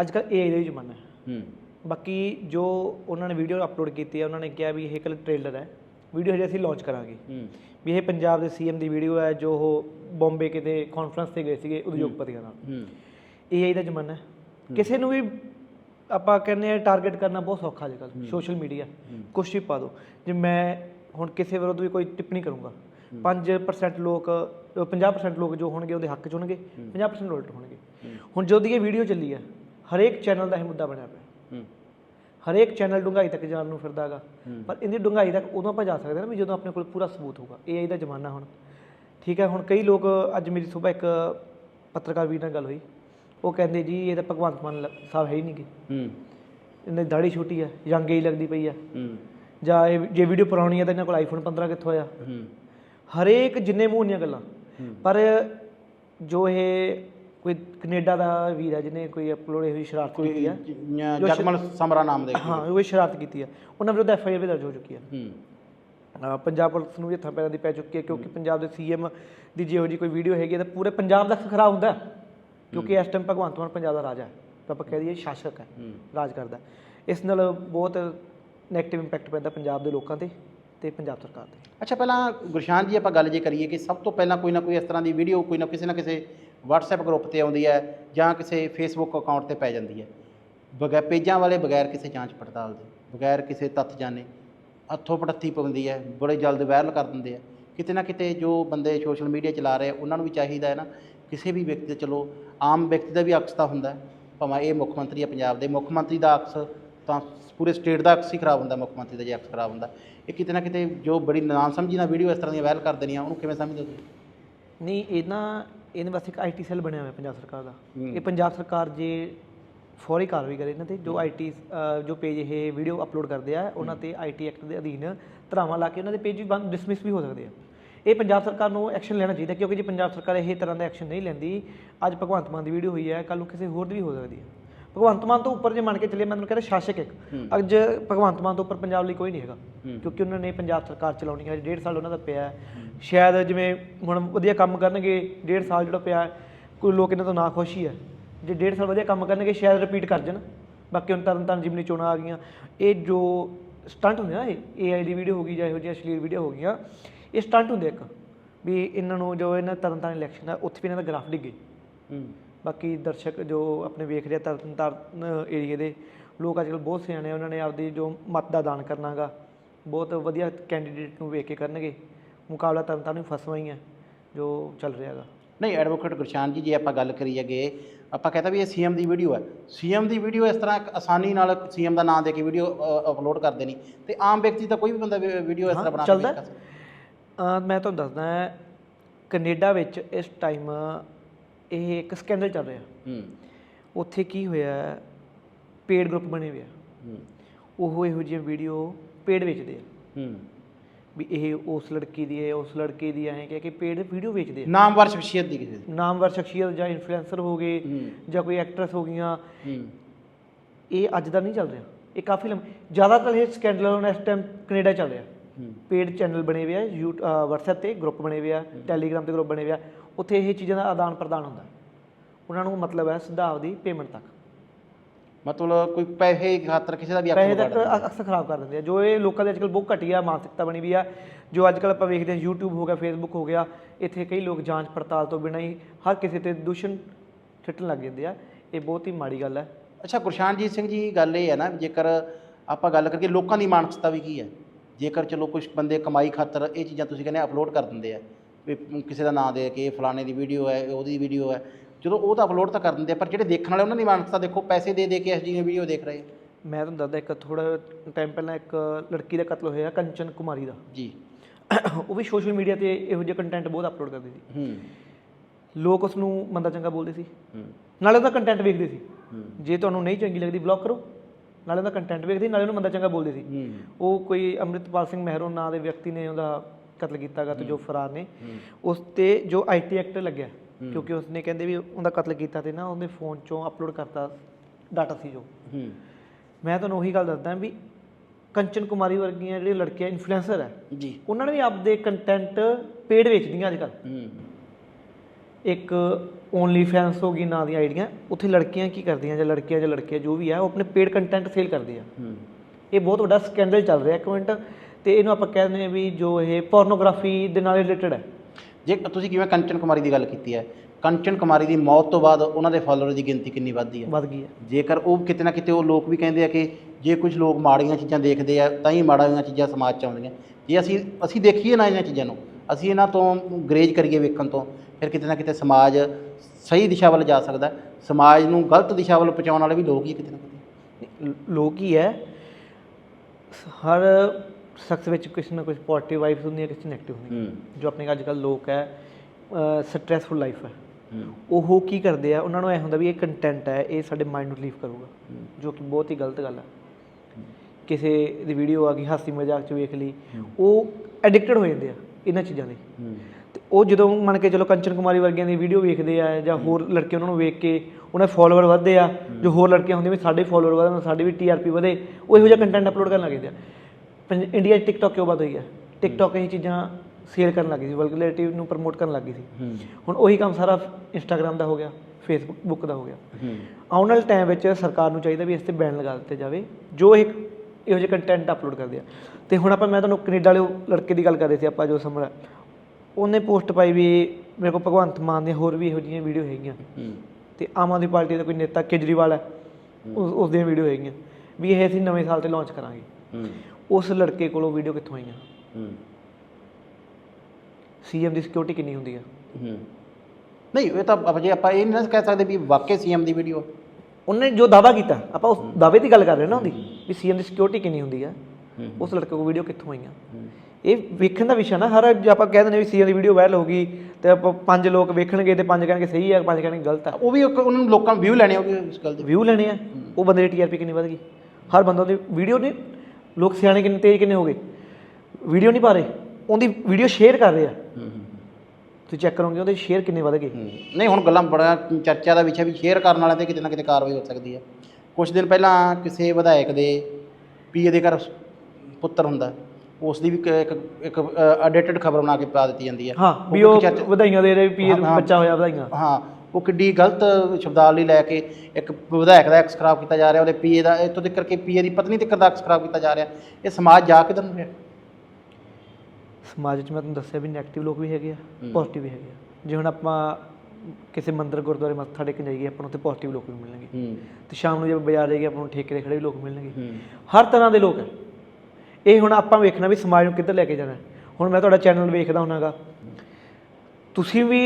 ਅੱਜ ਕੱਲ੍ਹ ਏਆਈ ਦਾ ਜ਼ਮਾਨਾ ਹੈ। ਹੂੰ। ਬਾਕੀ ਜੋ ਉਹਨਾਂ ਨੇ ਵੀਡੀਓ ਅਪਲੋਡ ਕੀਤੀ ਹੈ ਉਹਨਾਂ ਨੇ ਕਿਹਾ ਵੀ ਇਹ ਕੱਲ ਟ੍ਰੇਲਰ ਹੈ। ਵੀਡੀਓ ਹਜੇ ਅਸੀਂ ਲਾਂਚ ਕਰਾਂਗੇ। ਹੂੰ। ਵੀ ਇਹ ਪੰਜਾਬ ਦੇ ਸੀਐਮ ਦੀ ਵੀਡੀਓ ਹੈ ਜੋ ਉਹ ਬੰਬੇ ਕਿਤੇ ਕਾਨਫਰੰਸ ਤੇ ਗਏ ਸੀਗੇ ਉਦਯੋਗਪਤੀਆਂ ਨਾਲ। ਹੂੰ। ਏਆਈ ਦਾ ਜ਼ਮਾਨਾ ਹੈ। ਕਿਸੇ ਨੂੰ ਵੀ ਆਪਾਂ ਕਹਿੰਦੇ ਆ ਟਾਰਗੇਟ ਕਰਨਾ ਬਹੁਤ ਸੌਖਾ ਅੱਜ ਕੱਲ੍ਹ ਸੋਸ਼ਲ ਮੀਡੀਆ ਕੁਛ ਵੀ ਪਾ ਦਿਓ ਜੇ ਮੈਂ ਹੁਣ ਕਿਸੇ ਵਿਰੁੱਧ ਵੀ ਕੋਈ ਟਿੱਪਣੀ ਕਰੂੰਗਾ 5% ਲੋਕ 50% ਲੋਕ ਜੋ ਹੋਣਗੇ ਉਹਦੇ ਹੱਕ ਚ ਹੋਣਗੇ 50% ਉਲਟ ਹੋਣਗੇ। ਹੁਣ ਜਦੋਂ ਦੀ ਇਹ ਵੀਡੀਓ ਚੱਲੀ ਹੈ ਹਰੇਕ ਚੈਨਲ ਦਾ ਇਹ ਮੁੱਦਾ ਬਣਿਆ ਪਿਆ। ਹੂੰ। ਹਰੇਕ ਚੈਨਲ ਡੂੰਘਾਈ ਤੱਕ ਜਾਣ ਨੂੰ ਫਿਰਦਾਗਾ ਪਰ ਇਹਦੀ ਡੂੰਘਾਈ ਤੱਕ ਉਦੋਂ ਆਪਾਂ ਜਾ ਸਕਦੇ ਹਾਂ ਨਾ ਵੀ ਜਦੋਂ ਆਪਣੇ ਕੋਲ ਪੂਰਾ ਸਬੂਤ ਹੋਊਗਾ ਏਆਈ ਦਾ ਜ਼ਮਾਨਾ ਹੁਣ। ਠੀਕ ਹੈ ਹੁਣ ਕਈ ਲੋਕ ਅੱਜ ਮੇਰੀ ਸਵੇਰ ਇੱਕ ਪੱਤਰਕਾਰ ਵੀਰ ਨਾਲ ਗੱਲ ਹੋਈ। ਉਹ ਕਹਿੰਦੇ ਜੀ ਇਹ ਤਾਂ ਭਗਵੰਤ ਮਾਨ ਸਾਹਿਬ ਹੈ ਹੀ ਨਹੀਂ ਗੇ ਹੂੰ। ਇਹਨਾਂ ਦੀ ਦਾੜੀ ਛੋਟੀ ਆ ਯੰਗ ਏਜ ਲੱਗਦੀ ਪਈ ਆ। ਹੂੰ। ਜਾਂ ਇਹ ਜੇ ਵੀਡੀਓ ਪੁਰਾਣੀ ਆ ਤਾਂ ਇਹਨਾਂ ਕੋਲ ਆਈਫੋਨ 15 ਕਿੱਥੋਂ ਆਇਆ? ਹੂੰ। ਹਰੇਕ ਜਿੰਨੇ ਮੂੰਹ ਦੀਆਂ ਗੱਲਾਂ ਪਰ ਜੋ ਇਹ ਕੋਈ ਕੈਨੇਡਾ ਦਾ ਵੀਰ ਹੈ ਜਿਹਨੇ ਕੋਈ ਅਪਲੋਡ ਹੋਈ ਸ਼ਰਾਰਤ ਕੀਤੀ ਆ ਜ- ਜਗਮਲ ਸਮਰਾ ਨਾਮ ਦੇ ਹਾਂ ਉਹ ਸ਼ਰਾਰਤ ਕੀਤੀ ਆ। ਉਹਨਾਂ ਵਿਰੁੱਧ ਐਫ ਆਈ ਆਰ ਵੀ ਦਰਜ ਹੋ ਚੁੱਕੀ ਹੂੰ। ਪੰਜਾਬ ਪੁਲਿਸ ਨੂੰ ਵੀ ਹੱਥਾਂ ਪੈਰਾਂ ਦੀ ਪੈ ਚੁੱਕੀ ਹੈ ਕਿਉਂਕਿ ਪੰਜਾਬ ਦੇ ਸੀਐਮ ਦੀ ਜਿਹੋ ਜੀ ਕੋਈ ਵੀਡੀਓ ਹੈਗੀ ਹੈ ਤਾਂ ਪੂਰੇ ਪੰਜਾਬ ਦਾ ਖਰਾ ਹੁੰਦਾ। ਹੈ। ਕਿਉਂਕਿ ਇਸ ਟਾਈਮ ਭਗਵੰਤ ਮਾਨ ਪੰਜਾਬ ਦਾ ਰਾਜਾ ਹੈ। ਤਾਂ ਆਪਾਂ ਕਹਿ ਦਈਏ ਸ਼ਾਸਕ ਹੈ ਹੂੰ। ਰਾਜ ਕਰਦਾ। ਹੈ। ਇਸ ਨਾਲ ਬਹੁਤ ਨੈਗੇਟਿਵ ਇੰਪੈਕਟ ਪੈਂਦਾ ਪੰਜਾਬ ਦੇ ਲੋਕਾਂ ਤੇ। ਤੇ ਪੰਜਾਬ ਸਰਕਾਰ ਦੇ। ਅੱਛਾ, ਪਹਿਲਾਂ ਗੁਰਸ਼ਾਨ ਜੀ, ਆਪਾਂ ਗੱਲ ਜੇ ਕਰੀਏ ਕਿ ਸਭ ਤੋਂ ਪਹਿਲਾਂ ਕੋਈ ਨਾ ਕੋਈ ਇਸ ਤਰ੍ਹਾਂ ਦੀ ਵੀਡੀਓ ਕੋਈ ਨਾ ਕਿਸੇ ਨਾ ਕਿਸੇ WhatsApp ਗਰੁੱਪ ਤੇ ਆਉਂਦੀ ਹੈ ਜਾਂ ਕਿਸੇ Facebook ਅਕਾਊਂਟ ਤੇ ਪੈ ਜਾਂਦੀ ਹੈ। ਬਗੈਰ ਪੇਜਾਂ ਵਾਲੇ, ਬਗੈਰ ਕਿਸੇ ਜਾਂਚ ਪੜਤਾਲ ਦੇ, ਬਗੈਰ ਕਿਸੇ ਤੱਥ ਜਾਣੇ, ਹੱਥੋਂ ਪੜੱਥੀ ਪਾਉਂਦੀ ਹੈ, ਬੜੇ ਜਲਦ ਵਾਇਰਲ ਕਰ ਦਿੰਦੇ ਆ। ਕਿਤੇ ਨਾ ਕਿਤੇ ਜੋ ਬੰਦੇ ਸੋਸ਼ਲ ਮੀਡੀਆ ਚਲਾ ਰਹੇ ਉਹਨਾਂ ਨੂੰ ਵੀ ਚਾਹੀਦਾ ਹੈ ਨਾ, ਕਿਸੇ ਵੀ ਵਿਅਕਤੀ ਦਾ, ਚਲੋ ਆਮ ਵਿਅਕਤੀ ਦਾ ਵੀ ਅਕਸ ਤਾਂ ਹੁੰਦਾ ਭਾਵੇਂ ਇਹ ਮੁੱਖ ਮੰਤਰੀ ਹੈ ਪੰਜਾਬ ਦੇ, ਮੁੱਖ ਮੰਤਰੀ ਦਾ ਅਕਸ ਤਾਂ ਪੂਰੇ ਸਟੇਟ ਦਾ ਅਕਸ ਹੀ ਖਰਾਬ ਹੁੰਦਾ, ਮੁੱਖ ਮੰਤਰੀ ਦਾ ਜੇ ਅਕਸ ਖਰਾਬ ਹੁੰਦਾ। ਇਹ ਕਿਤੇ ਨਾ ਕਿਤੇ ਜੋ ਬੜੀ ਨਾਮ ਸਮਝੀ ਨਾਲ ਵੀਡੀਓ ਇਸ ਤਰ੍ਹਾਂ ਦੀਆਂ ਵਾਇਰਲ ਕਰ ਦੇਣੀਆਂ ਉਹਨੂੰ ਕਿਵੇਂ ਸਮਝਦੇ ਤੁਸੀਂ? ਨਹੀਂ ਇਹ ਨਾ ਇਹਦੇ ਵਾਸਤੇ ਇੱਕ ਆਈਟੀ ਸੈੱਲ ਬਣਿਆ ਹੋਇਆ ਪੰਜਾਬ ਸਰਕਾਰ ਦਾ। ਇਹ ਪੰਜਾਬ ਸਰਕਾਰ ਜੇ ਫੌਰੀ ਕਾਰਵਾਈ ਕਰੇ ਇਹਨਾਂ ਤੇ ਜੋ ਆਈਟੀ ਜੋ ਪੇਜ ਇਹ ਵੀਡੀਓ ਅਪਲੋਡ ਕਰਦੇ ਆ ਉਹਨਾਂ ਤੇ ਆਈਟੀ ਐਕਟ ਦੇ ਅਧੀਨ ਧਰਾਵਾਂ ਲਾ ਕੇ ਉਹਨਾਂ ਦੇ ਪੇਜ ਵੀ ਬੰਦ ਡਿਸਮਿਸ ਵੀ ਹੋ ਸਕਦੇ ਆ। ਇਹ ਪੰਜਾਬ ਸਰਕਾਰ ਨੂੰ ਐਕਸ਼ਨ ਲੈਣਾ ਚਾਹੀਦਾ ਕਿਉਂਕਿ ਜੇ ਪੰਜਾਬ ਸਰਕਾਰ ਇਹ ਤਰ੍ਹਾਂ ਦਾ ਐਕਸ਼ਨ ਨਹੀਂ ਲੈਂਦੀ ਅੱਜ ਭਗਵੰਤ ਮਾਨ ਦੀ ਵੀਡੀਓ ਹੋਈ ਹੈ ਕੱਲ ਨੂੰ ਕਿਸੇ ਹੋਰ ਦੀ ਵੀ ਹੋ ਸਕਦੀ ਹੈ। ਭਗਵੰਤ ਮਾਨ ਤੋਂ ਉੱਪਰ ਜੇ ਮੰਨ ਕੇ ਚੱਲੀਏ ਮੈਂ ਤੁਹਾਨੂੰ ਕਹਿੰਦਾ ਸ਼ਾਸਕ ਇੱਕ। ਅੱਜ ਭਗਵੰਤ ਮਾਨ ਤੋਂ ਉੱਪਰ ਪੰਜਾਬ ਲਈ ਕੋਈ ਨਹੀਂ ਹੈਗਾ ਕਿਉਂਕਿ ਉਹਨਾਂ ਨੇ ਪੰਜਾਬ ਸਰਕਾਰ ਚਲਾਉਣੀ ਹੈ ਡੇਢ ਸਾਲ ਉਹਨਾਂ ਦਾ ਪਿਆ ਹੈ। ਸ਼ਾਇਦ ਜਿਵੇਂ ਹੁਣ ਵਧੀਆ ਕੰਮ ਕਰਨਗੇ ਡੇਢ ਸਾਲ ਜਿਹੜਾ ਪਿਆ ਕੋਈ ਲੋਕ ਇਹਨਾਂ ਤੋਂ ਨਾ ਖੁਸ਼ ਹੀ ਹੈ। ਜੇ ਡੇਢ ਸਾਲ ਵਧੀਆ ਕੰਮ ਕਰਨਗੇ ਸ਼ਾਇਦ ਰਿਪੀਟ ਕਰ ਜਾਣ। ਬਾਕੀ ਹੁਣ ਤਰਨ ਤਾਰਨ ਜਿਮਨੀ ਚੋਣਾਂ ਆ ਗਈਆਂ। ਇਹ ਜੋ ਸਟੰਟ ਹੁੰਦੇ ਨਾ ਇਹ ਏਆਈ ਦੀ ਵੀਡੀਓ ਹੋ ਗਈ ਜਾਂ ਇਹੋ ਜਿਹੀਆਂ ਅਸ਼ਲੀਲ ਵੀਡੀਓ ਹੋ ਗਈਆਂ ਇਹ ਸਟੰਟ ਹੁੰਦੇ ਇੱਕ। ਵੀ ਇਹਨਾਂ ਨੂੰ ਜੋ ਇਹਨਾਂ ਤਰਨ ਤਾਰਨ ਇਲੈਕਸ਼ਨ ਆ ਉੱਥੇ ਵੀ ਇਹਨਾਂ ਦਾ ਗ੍ਰਾਫ ਡਿੱਗੇ। ਹੂੰ। ਬਾਕੀ ਦਰਸ਼ਕ ਜੋ ਆਪਣੇ ਵੇਖ ਰਹੇ ਤਰਨ ਤਾਰਨ ਏਰੀਏ ਦੇ ਲੋਕ ਅੱਜਕੱਲ ਬਹੁਤ ਸਿਆਣੇ ਉਹਨਾਂ ਨੇ ਆਪਦੀ ਜੋ ਮਤ ਦਾ ਦਾਨ ਕਰਨਾਗਾ ਬਹੁਤ ਵਧੀਆ ਕੈਂਡੀਡੇਟ ਨੂੰ ਵੇਖ ਕੇ ਕਰਨਗੇ। ਮੁਕਾਬਲਾ ਤਰਨ ਤਾਰਨ ਫਸਵਾ ਹੀ ਹੈ ਜੋ ਚੱਲ ਰਿਹਾ ਹੈਗਾ ਨਹੀਂ ਐਡਵੋਕੇਟ ਗੁਰਸ਼ਾਨ ਜੀ ਜੇ ਆਪਾਂ ਗੱਲ ਕਰੀ ਅੱਗੇ ਆਪਾਂ ਕਹਤਾ ਵੀ ਇਹ ਸੀਐਮ ਦੀ ਵੀਡੀਓ ਹੈ ਸੀਐਮ ਦੀ ਵੀਡੀਓ ਇਸ ਤਰ੍ਹਾਂ ਇੱਕ ਆਸਾਨੀ ਨਾਲ ਸੀਐਮ ਦਾ ਨਾਮ ਦੇ ਕੇ ਵੀਡੀਓ ਅਪਲੋਡ ਕਰਦੇ ਨਹੀਂ ਤੇ ਆਮ ਵਿਅਕਤੀ ਤਾਂ ਕੋਈ ਵੀ ਬੰਦਾ ਵੀਡੀਓ ਇਸ ਤਰ੍ਹਾਂ ਬਣਾ ਕੇ ਚੱਲਦਾ। ਮੈਂ ਤੁਹਾਨੂੰ ਦੱਸਦਾ ਕੈਨੇਡਾ ਵਿੱਚ ਇਸ ਟਾਈਮ ਇਹ ਇੱਕ ਸਕੈਂਡਲ ਚੱਲ ਰਿਹਾ। ਹੂੰ। ਉੱਥੇ ਕੀ ਹੋਇਆ ਪੇਡ ਗਰੁੱਪ ਬਣੇ ਹੋਏ ਆ। ਹੂੰ। ਉਹ ਇਹੋ ਜਿਹੀਆਂ ਵੀਡੀਓ ਪੇਡ ਵੇਚਦੇ ਆ। ਹੂੰ। ਵੀ ਇਹ ਉਸ ਲੜਕੀ ਦੀ ਹੈ ਉਸ ਲੜਕੇ ਦੀ ਹੈ ਕਹਿ ਕੇ ਪੇਡ ਵੀਡੀਓ ਵੇਚਦੇ ਆ। ਨਾਮਵਰ ਸ਼ਖਸੀਅਤ ਦੀ ਕਿਸੇ ਦੀ। ਨਾਮਵਰ ਸ਼ਖਸੀਅਤ ਜਾਂ ਇਨਫਲੂਐਂਸਰ ਹੋ ਗਏ ਜਾਂ ਕੋਈ ਐਕਟਰਸ ਹੋ ਗਈਆਂ। ਹੂੰ। ਇਹ ਅੱਜ ਦਾ ਨਹੀਂ ਚੱਲ ਰਿਹਾ। ਇਹ ਕਾਫੀ ਲੰਮ ਜ਼ਿਆਦਾਤਰ ਇਹ ਸਕੈਂਡਲ ਹੁਣ ਇਸ ਟਾਈਮ ਕੈਨੇਡਾ ਚੱਲ ਰਿਹਾ। ਹੂੰ। ਪੇਡ ਚੈਨਲ ਬਣੇ ਹੋਏ ਆ ਯੂ WhatsApp ਤੇ ਗਰੁੱਪ ਬਣੇ ਹੋਏ ਆ ਟੈਲੀਗ੍ਰਾਮ ਤੇ ਗਰੁੱਪ ਬਣੇ ਹੋਏ ਆ। ਉੱਥੇ ਇਹ ਚੀਜ਼ਾਂ ਦਾ ਆਦਾਨ ਪ੍ਰਦਾਨ ਹੁੰਦਾ ਉਹਨਾਂ ਨੂੰ ਮਤਲਬ ਹੈ ਸਿੱਧਾ ਦੀ ਪੇਮੈਂਟ ਤੱਕ। ਮਤਲਬ ਕੋਈ ਪੈਸੇ ਖਾਤਰ ਕਿਸੇ ਦਾ ਵੀ ਪੈਸੇ ਤੱਕ ਅਕਸਰ ਖਰਾਬ ਕਰ ਦਿੰਦੇ ਆ। ਜੋ ਇਹ ਲੋਕਾਂ ਦੇ ਅੱਜਕੱਲ ਬਹੁਤ ਘਟੀਆ ਮਾਨਸਿਕਤਾ ਬਣੀ ਵੀ ਆ। ਜੋ ਅੱਜਕੱਲ ਆਪਾਂ ਵੇਖਦੇ ਹਾਂ YouTube ਹੋ ਗਿਆ Facebook ਹੋ ਗਿਆ ਇੱਥੇ ਕਈ ਲੋਕ ਜਾਂਚ ਪੜਤਾਲ ਤੋਂ ਬਿਨਾਂ ਹੀ ਹਰ ਕਿਸੇ ਤੇ ਦੂਸ਼ਣ ਛੱਟਣ ਲੱਗ ਜਾਂਦੇ ਆ। ਇਹ ਬਹੁਤ ਹੀ ਮਾੜੀ ਗੱਲ ਹੈ। ਅੱਛਾ ਗੁਰਸ਼ਾਨਜੀਤ ਸਿੰਘ ਜੀ ਗੱਲ ਇਹ ਹੈ ਨਾ ਜੇਕਰ ਆਪਾਂ ਗੱਲ ਕਰੀਏ ਲੋਕਾਂ ਦੀ ਮਾਨਸਿਕਤਾ ਵੀ ਕੀ ਹੈ? ਜੇਕਰ ਚਲੋ ਕੁਝ ਬੰਦੇ ਕਮਾਈ ਖਾਤਰ ਇਹ ਚੀਜ਼ਾਂ ਤੁਸੀਂ ਕਹਿੰਦੇ ਅਪਲੋਡ ਕਰ ਦਿੰਦੇ ਆ। ਵੀ ਕਿਸੇ ਦਾ ਨਾਂ ਦੇ ਕੇ ਫਲਾਣੇ ਦੀ ਵੀਡੀਓ ਹੈ ਉਹਦੀ ਵੀਡੀਓ ਹੈ। ਜਦੋਂ ਉਹ ਤਾਂ ਅਪਲੋਡ ਤਾਂ ਕਰ ਦਿੰਦੇ ਆ ਪਰ ਜਿਹੜੇ ਦੇਖਣ ਵਾਲੇ ਉਹਨਾਂ ਦੀ ਮਾਨਸਿਕਤਾ ਦੇਖੋ ਪੈਸੇ ਦੇ ਦੇ ਕੇ ਇਸ ਜੀ ਵੀਡੀਓ ਦੇਖ ਰਹੇ। ਮੈਂ ਤੁਹਾਨੂੰ ਦੱਸਦਾ ਇੱਕ ਥੋੜਾ ਟਾਈਮ ਪਹਿਲਾਂ ਇੱਕ ਲੜਕੀ ਦਾ ਕਤਲ ਹੋਇਆ ਕੰਚਨ ਕੁਮਾਰੀ ਦਾ। ਜੀ। ਉਹ ਵੀ ਸੋਸ਼ਲ ਮੀਡੀਆ ਤੇ ਇਹੋ ਜਿਹੇ ਕੰਟੈਂਟ ਬਹੁਤ ਅਪਲੋਡ ਕਰਦੀ ਸੀ। ਹੂੰ। ਲੋਕ ਉਸ ਨੂੰ ਮੰਦਾ ਚੰਗਾ ਬੋਲਦੇ ਸੀ। ਹੂੰ। ਨਾਲੇ ਉਹਦਾ ਕੰਟੈਂਟ ਵੇਖਦੇ ਸੀ। ਜੇ ਤੁਹਾਨੂੰ ਨਹੀਂ ਚੰਗੀ ਲੱਗਦੀ ਬਲੌਕ ਕਰੋ। ਨਾਲੇ ਉਹਦਾ ਕੰਟੈਂਟ ਵੇਖਦੇ ਨਾਲੇ ਉਹਨੂੰ ਮੰਦਾ ਚੰਗਾ ਬੋਲਦੇ ਸੀ। ਉਹ ਕੋਈ ਅੰਮ੍ਰਿਤਪਾਲ ਸਿੰਘ ਮਹਿਰੋ ਨਾਂ ਦੇ ਵਿਅਕਤੀ ਨੇ ਉਹਦਾ ਕਤਲ ਕੀਤਾਗਾ ਤੇ ਜੋ ਫਰਾਰ ਨੇ ਉਸ ਤੇ ਜੋ ਆਈਟੀ ਐਕਟ ਲੱਗਿਆ ਕਿਉਂਕਿ ਉਸਨੇ ਕਹਿੰਦੇ ਵੀ ਉਹਦਾ ਕਤਲ ਕੀਤਾ ਤੇ ਨਾ ਉਹਦੇ ਫੋਨ ਚੋਂ ਅਪਲੋਡ ਕਰਤਾ ਡਾਟਾ ਸੀ ਜੋ। ਮੈਂ ਤੁਹਾਨੂੰ ਉਹੀ ਗੱਲ ਦੱਸਦਾ ਵੀ ਕੰਚਨ ਕੁਮਾਰੀ ਵਰਗੀਆਂ ਜਿਹੜੀਆਂ ਲੜਕੀਆਂ ਇਨਫਲੂਐਂਸਰ ਹੈ ਜੀ। ਉਹਨਾਂ ਨੇ ਵੀ ਆਪਦੇ ਕੰਟੈਂਟ ਪੇਡ ਵੇਚਦੀਆਂ ਅੱਜ ਕੱਲ੍ਹ ਹੂੰ। ਇੱਕ ਓਨਲੀ ਫੈਨਸ ਹੋ ਗਈ ਨਾਂ ਦੀਆਂ ਆਈਡੀਆਂ ਉੱਥੇ ਲੜਕੀਆਂ ਕੀ ਕਰਦੀਆਂ ਜਾਂ ਲੜਕੀਆਂ ਜਾਂ ਲੜਕੇ ਜੋ ਵੀ ਆ ਉਹ ਆਪਣੇ ਪੇਡ ਕੰਟੈਂਟ ਸੇਲ ਕਰਦੇ ਆ ਇਹ ਬਹੁਤ ਵੱਡਾ ਸਕੈਂਡਲ ਚੱਲ ਰਿਹਾ ਇੱਕ ਮਿੰਟ। ਤੇ ਇਹਨੂੰ ਆਪਾਂ ਕਹਿੰਦੇ ਆ ਵੀ ਜੋ ਇਹ ਪੋਰਨੋਗ੍ਰਾਫੀ ਦੇ ਨਾਲ ਰਿਲੇਟਡ ਹੈ। ਜੇ ਤੁਸੀਂ ਕਿਵੇਂ ਕੰਚਨ ਕੁਮਾਰੀ ਦੀ ਗੱਲ ਕੀਤੀ ਹੈ ਕੰਚਨ ਕੁਮਾਰੀ ਦੀ ਮੌਤ ਤੋਂ ਬਾਅਦ ਉਹਨਾਂ ਦੇ ਫਾਲੋਅਰ ਦੀ ਗਿਣਤੀ ਕਿੰਨੀ ਵੱਧਦੀ ਹੈ? ਵੱਧ ਗਈ ਹੈ। ਜੇਕਰ ਉਹ ਕਿਤੇ ਨਾ ਕਿਤੇ ਉਹ ਲੋਕ ਵੀ ਕਹਿੰਦੇ ਆ ਕਿ ਜੇ ਕੁਝ ਲੋਕ ਮਾੜੀਆਂ ਚੀਜ਼ਾਂ ਦੇਖਦੇ ਆ ਤਾਂ ਹੀ ਮਾੜੀਆਂ ਚੀਜ਼ਾਂ ਸਮਾਜ 'ਚ ਆਉਂਦੀਆਂ। ਜੇ ਅਸੀਂ ਅਸੀਂ ਦੇਖੀਏ ਨਾ ਇਹਨਾਂ ਚੀਜ਼ਾਂ ਨੂੰ ਅਸੀਂ ਇਹਨਾਂ ਤੋਂ ਗਰੇਜ ਕਰੀਏ ਵੇਖਣ ਤੋਂ ਫਿਰ ਕਿਤੇ ਨਾ ਕਿਤੇ ਸਮਾਜ ਸਹੀ ਦਿਸ਼ਾ ਵੱਲ ਜਾ ਸਕਦਾ। ਸਮਾਜ ਨੂੰ ਗਲਤ ਦਿਸ਼ਾ ਵੱਲ ਪਹੁੰਚਾਉਣ ਵਾਲੇ ਵੀ ਲੋਕ ਹੀ ਕਿਤੇ ਨਾ ਕਿਤੇ। ਲੋਕ ਹੀ ਹੈ। ਹਰ ਸ਼ਖਸ ਵਿੱਚ ਕੁਛ ਨਾ ਕੁਛ ਪੋਜ਼ਿਟਿਵ ਵਾਈਬਸ ਹੁੰਦੀਆਂ ਕਿਸੇ ਨੈਗੇਟਿਵ ਹੁੰਦੀਆਂ। ਜੋ ਆਪਣੇ ਅੱਜ ਕੱਲ੍ਹ ਲੋਕ ਹੈ ਸਟ੍ਰੈਸਫੁਲ ਲਾਈਫ ਹੈ। ਉਹ ਕੀ ਕਰਦੇ ਆ ਉਹਨਾਂ ਨੂੰ ਐ ਹੁੰਦਾ ਵੀ ਇਹ ਕੰਟੈਂਟ ਹੈ ਇਹ ਸਾਡੇ ਮਾਈਂਡ ਨੂੰ ਰਿਲੀਫ ਕਰੂਗਾ ਜੋ ਕਿ ਬਹੁਤ ਹੀ ਗਲਤ ਗੱਲ ਹੈ। ਕਿਸੇ ਦੀ ਵੀਡੀਓ ਆ ਗਈ ਹਾਸੀ ਮਜ਼ਾਕ ਚ ਵੇਖ ਲਈ ਉਹ ਐਡਿਕਟਡ ਹੋ ਜਾਂਦੇ ਆ ਇਹਨਾਂ ਚੀਜ਼ਾਂ ਦੇ ਤੇ ਉਹ ਜਦੋਂ ਮੰਨ ਕੇ ਚਲੋ ਕੰਚਨ ਕੁਮਾਰੀ ਵਰਗਿਆਂ ਦੀ ਵੀਡੀਓ ਵੇਖਦੇ ਆ ਜਾਂ ਹੋਰ ਲੜਕੇ ਉਹਨਾਂ ਨੂੰ ਵੇਖ ਕੇ ਉਹਨਾਂ ਦੇ ਫਾਲੋਅਰ ਵਧਦੇ ਆ ਜੋ ਹੋਰ ਲੜਕੀਆਂ ਹੁੰਦੀਆਂ ਵੀ ਸਾਡੇ ਫਾਲੋਅਰ ਵਧਣ ਸਾਡੇ ਵੀ ਟੀਆਰਪੀ ਵਧੇ ਉਹ ਇਹੋ ਜਿਹਾ ਕੰਟੈਂਟ ਅਪਲੋਡ ਕਰਨ ਲੱਗ ਜਾਂਦੇ ਆ। ਪੰਜ- ਇੰਡੀਆ 'ਚ ਟਿਕਟੌਕ ਕਿਉਂ ਵੱਧ ਹੋਈ ਆ ਟਿਕਟੌਕ ਇਹ ਚੀਜ਼ਾਂ ਸੇਲ ਕਰਨ ਲੱਗੀ ਸੀ ਵਲਗੈਰਿਟੀ ਨੂੰ ਪ੍ਰਮੋਟ ਕਰਨ ਲੱਗੀ ਸੀ। ਹੂੰ। ਹੁਣ ਉਹੀ ਕੰਮ ਸਾਰਾ ਇੰਸਟਾਗ੍ਰam ਦਾ ਹੋ ਗਿਆ ਫੇਸਬੁੱਕ ਦਾ ਹੋ ਗਿਆ। ਹੂੰ। ਆਉਣ ਵਾਲੇ ਟਾਈਮ ਵਿੱਚ ਸਰਕਾਰ ਨੂੰ ਚਾਹੀਦਾ ਵੀ ਇਸ ਤੇ ਬੈਨ ਲਗਾ ਦਿੱਤੇ ਜਾਵੇ ਜੋ ਇੱਕ ਇਹੋ ਜਿਹੇ ਕੰਟੈਂਟ ਅਪਲੋਡ ਕਰਦੇ ਆ। ਤੇ ਹੁਣ ਆਪਾਂ ਮੈਂ ਤੁਹਾਨੂੰ ਕੈਨੇਡਾ ਵਾਲੇ ਉਹ ਲੜਕੇ ਦੀ ਗੱਲ ਕਰ ਰਹੇ ਸੀ ਆਪਾਂ ਜੋ ਸਮਰਾ ਉਹਨੇ ਪੋਸਟ ਪਾਈ ਵੀ ਮੇਰੇ ਕੋਲ ਭਗਵੰਤ ਮਾਨ ਦੀਆਂ ਹੋਰ ਵੀ ਇਹੋ ਜਿਹੀਆਂ ਵੀਡੀਓ ਹੈਗੀਆਂ। ਹੂੰ। ਤੇ ਆਮ ਆਦਮੀ ਪਾਰਟੀ ਦਾ ਕੋਈ ਨੇਤਾ ਕੇਜਰੀਵਾਲ ਹੈ ਉਸ ਉਸ ਦੀਆਂ ਵੀਡੀਓ ਹੈਗੀਆਂ। ਵੀ ਇਹ ਅਸੀਂ ਨਵੇਂ ਸਾਲ ਤੇ ਲਾਂਚ ਕਰਾਂਗੇ। ਹੂੰ। ਉਸ ਲੜਕੇ ਕੋਲੋਂ ਵੀਡੀਓ ਕਿੱਥੋਂ ਆਈਆਂ? ਹੂੰ। ਸੀਐਮ ਦੀ ਸਿਕਿਉਰਿਟੀ ਕਿੰਨੀ ਹੁੰਦੀ ਹੈ ਹੂੰ। ਨਹੀਂ ਇਹ ਤਾਂ ਆਪਾਂ ਜੇ ਆਪਾਂ ਇਹ ਨਹੀਂ ਨਾ ਕਹਿ ਸਕਦੇ ਵੀ ਵਾਕਈ ਸੀਐਮ ਦੀ ਵੀਡੀਓ ਉਹਨੇ ਜੋ ਦਾਵਾ ਕੀਤਾ ਆਪਾਂ ਉਸ ਦਾਅਵੇ ਦੀ ਗੱਲ ਕਰ ਰਹੇ ਨਾ ਉਹਦੀ ਵੀ ਸੀਐਮ ਦੀ ਸਿਕਿਉਰਿਟੀ ਕਿੰਨੀ ਹੁੰਦੀ ਆ? ਉਸ ਲੜਕੇ ਕੋਲ ਵੀਡੀਓ ਕਿੱਥੋਂ ਆਈਆਂ? ਇਹ ਵੇਖਣ ਦਾ ਵਿਸ਼ਾ ਨਾ ਹਰ ਜੇ ਆਪਾਂ ਕਹਿ ਦਿੰਦੇ ਵੀ ਸੀਐਮ ਦੀ ਵੀਡੀਓ ਵਾਇਰਲ ਹੋ ਗਈ ਤੇ ਆਪਾਂ ਪੰਜ ਲੋਕ ਵੇਖਣਗੇ ਤੇ ਪੰਜ ਕਹਿਣਗੇ ਸਹੀ ਹੈ ਪੰਜ ਕਹਿਣਗੇ ਗਲਤ ਆ। ਉਹ ਵੀ ਇੱਕ ਉਹਨਾਂ ਨੂੰ ਲੋਕਾਂ ਨੂੰ ਵਿਊ ਲੈਣੇ ਹੋਗੇ ਇਸ ਗੱਲ ਦੇ ਵਿਊ ਲੈਣੇ ਆ ਉਹ ਬੰਦੇ ਦੀ ਟੀਆਰਪੀ ਕਿੰਨੀ ਵਧ ਗਈ? ਹਰ ਬੰਦਾ ਦੀ ਵੀਡੀਓ ਨਹੀਂ ਲੋਕ ਸਿਆਣੇ ਕਿੰਨੇ ਤੇਜ਼ ਕਿੰਨੇ ਹੋ ਗਏ? ਵੀਡੀਓ ਨਹੀਂ ਪਾ ਰਹੇ। ਉਹਦੀ ਵੀਡੀਓ ਸ਼ੇਅਰ ਕਰ ਰਹੇ ਆ। ਤੁਸੀਂ ਚੈੱਕ ਕਰੋਗੇ ਉਹਦੇ ਸ਼ੇਅਰ ਕਿੰਨੇ ਵਧ ਗਏ। ਨਹੀਂ ਹੁਣ ਗੱਲਾਂ ਬੜਾ ਚਰਚਾ ਦਾ ਵਿਸ਼ਾ ਵੀ ਸ਼ੇਅਰ ਕਰਨ ਵਾਲਿਆਂ ਤੇ ਕਿਤੇ ਨਾ ਕਿਤੇ ਕਾਰਵਾਈ ਹੋ ਸਕਦੀ ਹੈ ਕੁਝ ਦਿਨ ਪਹਿਲਾਂ ਕਿਸੇ ਵਿਧਾਇਕ ਦੇ ਪੀਏ ਦੇ ਘਰ ਪੁੱਤਰ ਹੁੰਦਾ ਉਸ ਦੀ ਵੀ ਇੱਕ ਇੱਕ- ਅਡੇਟਡ ਖਬਰ ਬਣਾ ਕੇ ਪਾ ਦਿੱਤੀ ਜਾਂਦੀ ਹੈ ਹਾਂ ਵੀ ਉਹ ਵਧਾਈਆਂ ਦੇ ਰਹੇ ਪੀਏ। ਬੱਚਾ ਹੋਇਆ ਵਧਾਈਆਂ। ਹਾਂ ਉਹ ਕਿੱਡੀ ਗਲਤ ਸ਼ਬਦਾਵਲੀ ਲੈ ਕੇ ਇੱਕ ਵਿਧਾਇਕ ਦਾ ਐਕਸ ਖਰਾਬ ਕੀਤਾ ਜਾ ਰਿਹਾ ਉਹਦੇ ਪੀਏ ਦਾ ਇੱਥੋਂ ਤੱਕ ਕਿ ਪੀਏ ਦੀ ਪਤਨੀ ਤੱਕ ਦਾ ਐਕਸ ਖਰਾਬ ਕੀਤਾ ਜਾ ਰਿਹਾ। ਇਹ ਸਮਾਜ ਜਾ ਕਿੱਧਰ ਨੂੰ ਰਿਹਾ ਸਮਾਜ 'ਚ ਮੈਂ ਤੁਹਾਨੂੰ ਦੱਸਿਆ ਵੀ ਨੈਗੇਟਿਵ ਲੋਕ ਵੀ ਹੈਗੇ ਆ। ਪੋਜ਼ਿਟਿਵ ਵੀ ਹੈਗੇ ਆ। ਜੇ ਹੁਣ ਆਪਾਂ ਕਿਸੇ ਮੰਦਿਰ ਗੁਰਦੁਆਰੇ ਮੱਥਾ ਟੇਕਣ ਜਾਈਏ ਆਪਾਂ ਨੂੰ ਉੱਥੇ ਪੋਜ਼ਿਟਿਵ ਲੋਕ ਵੀ ਮਿਲਣਗੇ। ਤੇ ਸ਼ਾਮ ਨੂੰ ਜੇ ਬਾਜ਼ਾਰ ਜਾਈਏ ਆਪਾਂ ਨੂੰ ਠੇਕੇ ਦੇ ਖੜੇ ਵੀ ਲੋਕ ਮਿਲਣਗੇ। ਹਰ ਤਰ੍ਹਾਂ ਦੇ ਲੋਕ ਹੈ ਇਹ ਹੁਣ ਆਪਾਂ ਵੇਖਣਾ ਵੀ ਸਮਾਜ ਨੂੰ ਕਿੱਧਰ ਲੈ ਕੇ ਜਾਣਾ। ਹੁਣ ਮੈਂ ਤੁਹਾਡਾ ਚੈਨਲ ਵੇਖਦਾ ਹੁੰਨਾਗਾ ਤੁਸੀਂ ਵੀ